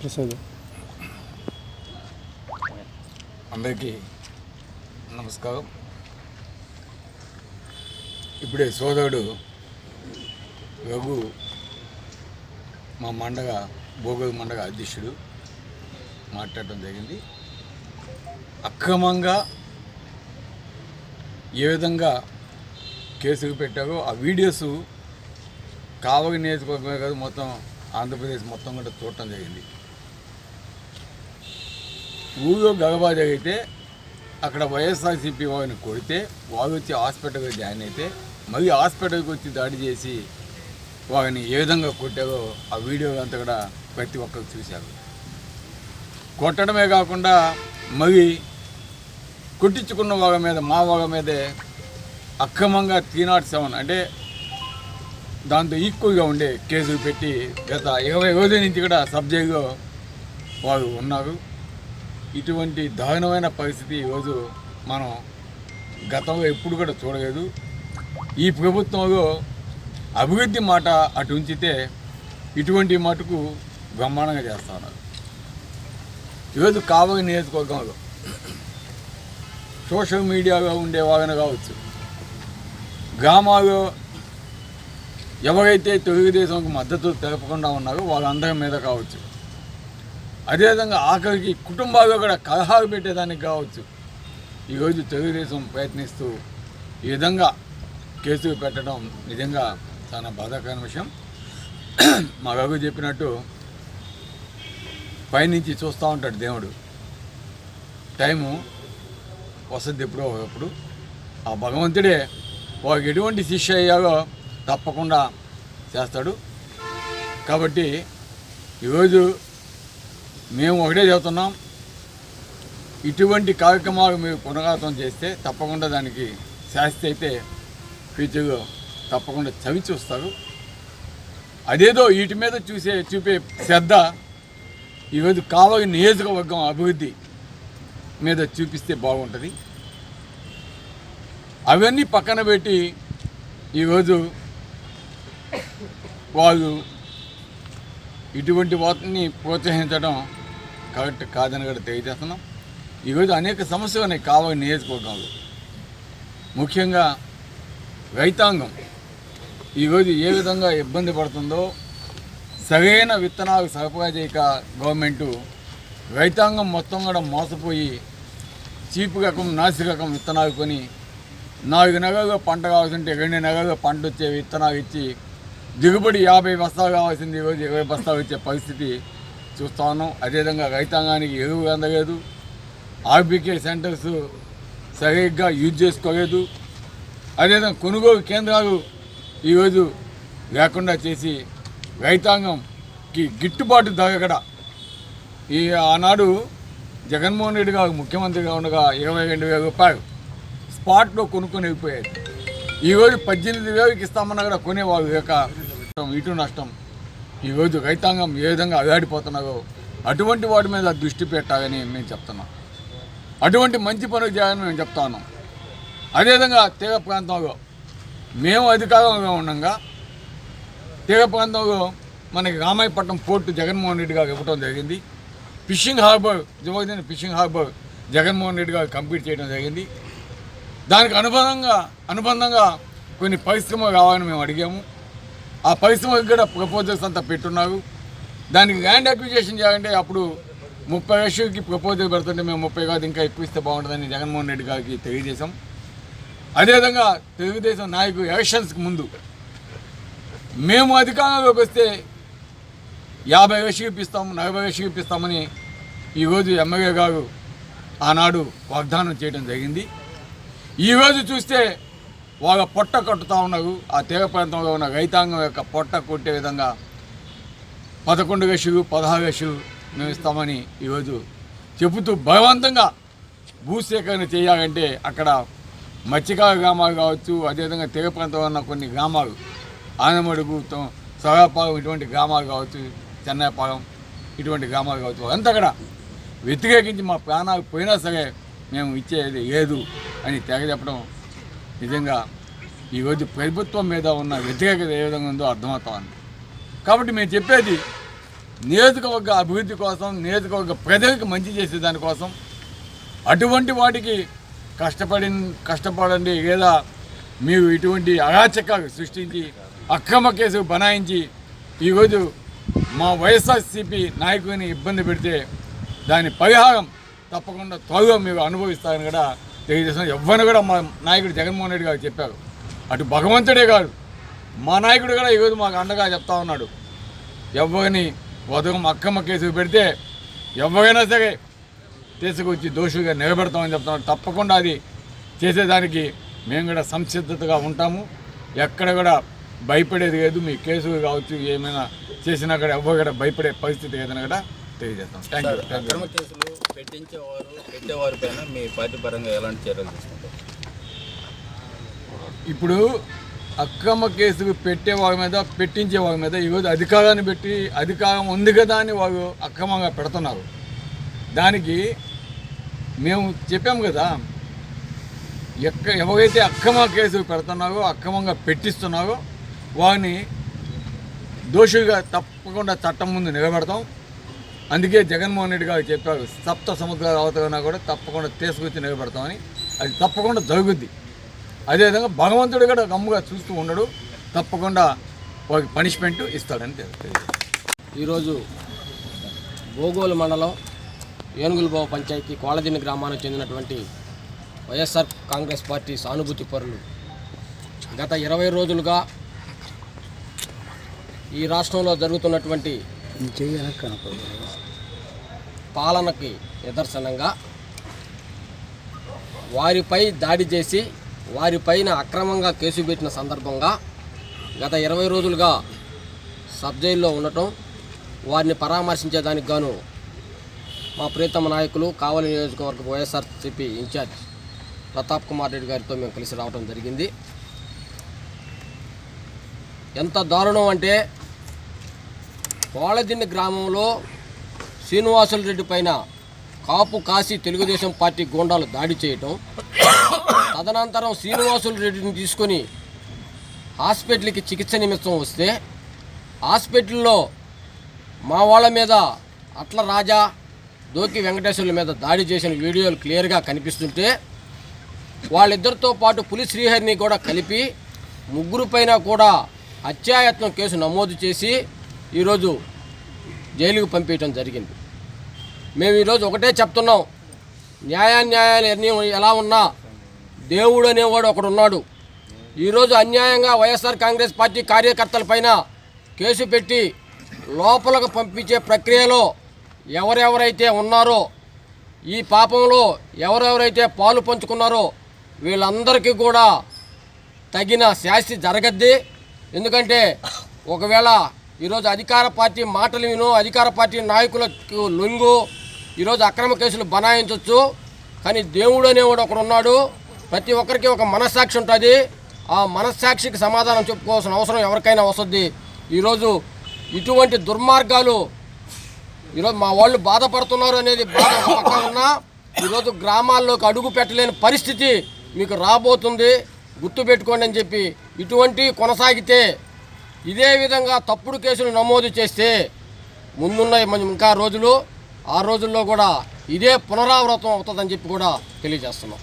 ప్రసాద్. అందరికీ నమస్కారం. ఇప్పుడే సోదరుడు రఘు మా మండగ భోగోలు మండగ అధ్యక్షుడు మాట్లాడటం జరిగింది. అక్రమంగా ఏ విధంగా కేసులు పెట్టారో. ఆ వీడియోస్ కావలి నియోజకవర్గమే కాదు మొత్తం ఆంధ్రప్రదేశ్ మొత్తం కూడా చూడటం జరిగింది. ఊళ్ళో గగబా జరిగితే అక్కడ వైఎస్ఆర్సీపీ వారిని కొడితే వారు వచ్చి హాస్పిటల్కి జాయిన్ అయితే మళ్ళీ హాస్పిటల్కి వచ్చి దాడి చేసి వారిని ఏ విధంగా కొట్టారో ఆ వీడియో అంతా కూడా ప్రతి ఒక్కరు చూశారు. కొట్టడమే కాకుండా మళ్ళీ కొట్టించుకున్న వాళ్ళ మీద మా వాళ్ళ మీదే అక్రమంగా త్రీ నాట్ సెవెన్ అంటే దాంతో ఈక్వల్గా ఉండే కేసులు పెట్టి గత ఇరవై రోజుల నుంచి కూడా సబ్జెక్టులో వారు ఉన్నారు. ఇటువంటి దారుణమైన పరిస్థితి ఈరోజు మనం గతంలో ఎప్పుడు కూడా చూడలేదు. ఈ ప్రభుత్వంలో అభివృద్ధి మాట అటు ఉంచితే ఇటువంటి మటుకు బ్రహ్మాండంగా చేస్తున్నారు. ఈరోజు కావలి నియోజకవర్గంలో సోషల్ మీడియాలో ఉండే వాళ్ళని కావచ్చు గ్రామాల్లో ఎవరైతే తెలుగుదేశంకు మద్దతు తెలపకుండా ఉన్నారో వాళ్ళందరి మీద కావచ్చు. అదేవిధంగా ఆఖరికి కుటుంబాల్లో కూడా కలహాలు పెట్టేదానికి కావచ్చు. ఈరోజు తెలుగుదేశం ప్రయత్నిస్తూ ఈ విధంగా కేసులు పెట్టడం నిజంగా చాలా బాధాకరమైన విషయం. మా రఘు చెప్పినట్టు పైనుంచి చూస్తూ ఉంటాడు దేవుడు. టైము వసతి ఎప్పుడో ఎప్పుడు ఆ భగవంతుడే వారికి ఎటువంటి శిక్ష అయ్యాలో తప్పకుండా చేస్తాడు. కాబట్టి ఈరోజు మేము ఒకటే చెబుతున్నాం. ఇటువంటి కార్యక్రమాలు మీరు పునరావృతం చేస్తే తప్పకుండా దానికి శాస్తి అయితే ఫ్యూచర్లో తప్పకుండా చవి చూస్తారు అదేదో వీటి మీద చూసే చూపే శ్రద్ధ ఈరోజు కావలి నియోజకవర్గం అభివృద్ధి మీద చూపిస్తే బాగుంటుంది. అవన్నీ పక్కన పెట్టి ఈరోజు వాళ్ళు ఇటువంటి వాటిని ప్రోత్సహించడం కరెక్ట్ కాదని కూడా తెలియజేస్తున్నాం. ఈరోజు అనేక సమస్యలు ఉన్నాయి కావాలి నియోజకవర్గంలో. ముఖ్యంగా రైతాంగం. ఈరోజు ఏ విధంగా ఇబ్బంది పడుతుందో సరైన విత్తనాలు సరఫరా చేయక గవర్నమెంటు రైతాంగం మొత్తం కూడా మోసపోయి చీపు రకం నాసి రకం విత్తనాలు కొని నాలుగు నెలలుగా పంట కావాల్సింటే రెండు నెలలుగా పంట వచ్చే విత్తనాలు ఇచ్చి దిగుబడి యాభై బస్తాలు కావాల్సింది ఈరోజు ఇరవై బస్తాలు ఇచ్చే పరిస్థితి చూస్తా ఉన్నాం. అదేవిధంగా రైతాంగానికి ఎరువు అందలేదు. ఆర్బీకే సెంటర్స్ సరిగ్గా యూజ్ చేసుకోలేదు. అదేవిధంగా కొనుగోలు కేంద్రాలు ఈరోజు లేకుండా చేసి రైతాంగంకి గిట్టుబాటు ధర ఈ ఆనాడు జగన్మోహన్ రెడ్డి గారు ముఖ్యమంత్రిగా ఉండగా ఇరవై రెండు వేల రూపాయలు. స్పాట్లో కొనుక్కొని అయిపోయాయి. ఈరోజు పద్దెనిమిది వేలకి ఇస్తామన్నా కూడా కొనేవాళ్ళు లేక ఇటు నష్టం. ఈరోజు రైతాంగం ఏ విధంగా అగాడిపోతున్నారో అటువంటి వాటి మీద దృష్టి పెట్టాలని మేము చెప్తున్నాం. అటువంటి మంచి పనులు చేయాలని మేము చెప్తా ఉన్నాం. అదేవిధంగా తీర ప్రాంతంలో మేము అధికారంలో ఉండగా తీర ప్రాంతంలో మనకి రామాయపట్నం పోర్టు జగన్మోహన్ రెడ్డి గారు ఇవ్వడం జరిగింది. Fishing harbour జువదిన fishing harbour Jaganmohan Reddy garu complete చేయడం జరిగింది. దానికి అనుబంధంగా అనుబంధంగా కొన్ని పరిశ్రమలు కావాలని మేము అడిగాము. ఆ పరిశ్రమకి కూడా ప్రపోజల్స్ అంతా పెట్టున్నారు. దానికి ల్యాండ్ అక్విజేషన్ చేయాలంటే అప్పుడు ముప్పై లక్షలకి ప్రపోజల్ పెడుతుంటే మేము ముప్పై కాదు ఇంకా ఎక్కువ ఇస్తే బాగుంటుందని జగన్మోహన్ రెడ్డి గారికి తెలియజేశాం. అదేవిధంగా తెలుగుదేశం నాయకులు ఎలక్షన్స్కి ముందు మేము అధికారంలోకి వస్తే యాభై లక్షలు ఇప్పిస్తాం నలభై లక్షలు ఇప్పిస్తామని ఈరోజు ఎమ్మెల్యే గారు ఆనాడు వాగ్దానం చేయడం జరిగింది. ఈరోజు చూస్తే వాళ్ళ పొట్ట కట్టుతూ ఉన్నారు. ఆ తీర ప్రాంతంలో ఉన్న రైతాంగం యొక్క పొట్ట కొట్టే విధంగా పదకొండు లక్షలు పదహారు లక్షలు మేము ఇస్తామని ఈరోజు చెబుతూ బలవంతంగా భూసేకరణ చేయాలంటే అక్కడ మత్స్యకార గ్రామాలు కావచ్చు అదేవిధంగా తీర ప్రాంతంలో ఉన్న కొన్ని గ్రామాలు ఆనమడుగు సగాపాలెం ఇటువంటి గ్రామాలు కావచ్చు చెన్నైపాలెం ఇటువంటి గ్రామాలు కావచ్చు అంతా అక్కడ వ్యతిరేకించి మా ప్రాణాలు పోయినా సరే మేము ఇచ్చేది లేదు. అని తెగ చెప్పడం నిజంగా ఈరోజు ప్రభుత్వం మీద ఉన్న వ్యతిరేకత ఏ విధంగా ఉందో అర్థమవుతా ఉంది కాబట్టి మేము చెప్పేది నియోజకవర్గ అభివృద్ధి కోసం నియోజకవర్గ ప్రజలకు మంచి చేసే దానికోసం అటువంటి వాటికి కష్టపడి కష్టపడండి లేదా మీరు ఇటువంటి అరాచకాలు సృష్టించి అక్రమ కేసు బనాయించి ఈరోజు మా వైఎస్ఆర్సీపీ నాయకుని ఇబ్బంది పెడితే దాని పరిహారం తప్పకుండా త్వరగా మీరు అనుభవిస్తారని కూడా తెలుగుదేశం ఎవరిని కూడా మా నాయకుడు జగన్మోహన్ రెడ్డి గారు చెప్పారు. అటు భగవంతుడే కాదు. మా నాయకుడు కూడా ఈరోజు మాకు అండగా చెప్తా ఉన్నాడు. ఎవరిని ఉదయం అక్కమ్మ కేసు పెడితే ఎవరైనా సరే తీసుకొచ్చి దోషులుగా నిలబెడతామని చెప్తున్నాడు తప్పకుండా అది చేసేదానికి మేము కూడా సంసిద్ధతగా ఉంటాము. ఎక్కడ కూడా భయపడేది లేదు. మీ కేసు కావచ్చు ఏమైనా చేసినా కూడా ఎవరు కూడా భయపడే పరిస్థితి ఏదైనా కూడా తెలియజేస్తాం. థ్యాంక్ యూ అక్రమ కేసులు పెట్టించేవారు పెట్టేవారి పైన మీ పార్టీ పరంగా ఎలాంటి చర్యలు తీసుకుంటారు? ఇప్పుడు అక్రమ కేసులు పెట్టే వారి మీద పెట్టించే వారి మీద ఈరోజు అధికారాన్ని పెట్టి అధికారం ఉంది కదా అని వారు అక్రమంగా పెడుతున్నారు. దానికి మేము చెప్పాము కదా ఎక్క ఎవరైతే అక్రమ కేసులు పెడుతున్నారో అక్రమంగా పెట్టిస్తున్నారో వారిని దోషిగా తప్పకుండా చట్టం ముందు నిలబెడతాం. అందుకే జగన్మోహన్ రెడ్డి గారు చెప్పారు సప్త సముద్రాలు అవతలన్నా కూడా తప్పకుండా తీసుకొచ్చి నిలబెడతామని. అది తప్పకుండా జరుగుద్ది. అదేవిధంగా భగవంతుడు కూడా గమ్ముగా చూస్తూ ఉండడు తప్పకుండా వారికి పనిష్మెంట్ ఇస్తాడని తెలుస్తుంది ఈరోజు బోగోలు మండలం ఏనుగులబావ పంచాయతీ కోలదిన్ని గ్రామానికి చెందినటువంటి వైఎస్ఆర్ కాంగ్రెస్ పార్టీ సానుభూతి పరులు. గత ఇరవై రోజులుగా ఈ రాష్ట్రంలో జరుగుతున్నటువంటి పాలనకి నిదర్శనంగా వారిపై దాడి చేసి వారిపైన అక్రమంగా కేసు పెట్టిన సందర్భంగా గత ఇరవై రోజులుగా సబ్ జైల్లో ఉండటం వారిని పరామర్శించేదానికి గాను మా ప్రీతమ నాయకులు కావలి నియోజకవర్గ వైఎస్ఆర్సీపీ ఇన్ఛార్జ్ ప్రతాప్ కుమార్ రెడ్డి గారితో మేము కలిసి రావడం జరిగింది. ఎంత దారుణం అంటే కోళ్ళదిండి గ్రామంలో శ్రీనివాసులు రెడ్డి పైన కాపు కాశీ తెలుగుదేశం పార్టీ గూండాలు దాడి చేయటం. తదనంతరం శ్రీనివాసులు రెడ్డిని తీసుకొని హాస్పిటల్కి చికిత్స నిమిత్తం వస్తే హాస్పిటల్లో మా వాళ్ళ మీద అట్ల రాజా దోకి వెంకటేశ్వర్ల మీద దాడి చేసిన వీడియోలు క్లియర్గా కనిపిస్తుంటే వాళ్ళిద్దరితో పాటు పులి శ్రీహరిని కూడా కలిపి ముగ్గురు పైన కూడా హత్యాయత్నం కేసు నమోదు చేసి ఈరోజు జైలుకు పంపించడం జరిగింది. మేము ఈరోజు ఒకటే చెప్తున్నాం న్యాయాన్యాయాలు ఎన్ని ఎలా ఉన్నా దేవుడు అనేవాడు ఒకడు ఉన్నాడు. ఈరోజు అన్యాయంగా వైఎస్ఆర్ కాంగ్రెస్ పార్టీ కార్యకర్తల పైన కేసు పెట్టి లోపలకు పంపించే ప్రక్రియలో ఎవరెవరైతే ఉన్నారో ఈ పాపంలో ఎవరెవరైతే పాలు పంచుకున్నారో వీళ్ళందరికీ కూడా తగిన శాస్తి జరగద్ది. ఎందుకంటే ఒకవేళ ఈరోజు అధికార పార్టీ మాటలు విను అధికార పార్టీ నాయకులకు లొంగు. ఈరోజు అక్రమ కేసులు బనాయించవచ్చు కానీ దేవుడు అనేవాడు ఒకడు ఉన్నాడు. ప్రతి ఒక్కరికి ఒక మనస్సాక్షి ఉంటుంది. ఆ మనస్సాక్షికి సమాధానం చెప్పుకోవాల్సిన అవసరం ఎవరికైనా వస్తుంది. ఈరోజు ఇటువంటి దుర్మార్గాలు ఈరోజు మా వాళ్ళు బాధపడుతున్నారు అనేది బాధ ఉన్నా ఈరోజు గ్రామాల్లోకి అడుగు పెట్టలేని పరిస్థితి మీకు రాబోతుంది. గుర్తుపెట్టుకోండి అని చెప్పి ఇటువంటి కొనసాగితే ఇదే విధంగా తప్పుడు కేసులు నమోదు చేస్తే ముందున్న ఇంకా రోజులు ఆ రోజుల్లో కూడా ఇదే పునరావృతం అవుతుందని చెప్పి కూడా తెలియజేస్తున్నాం.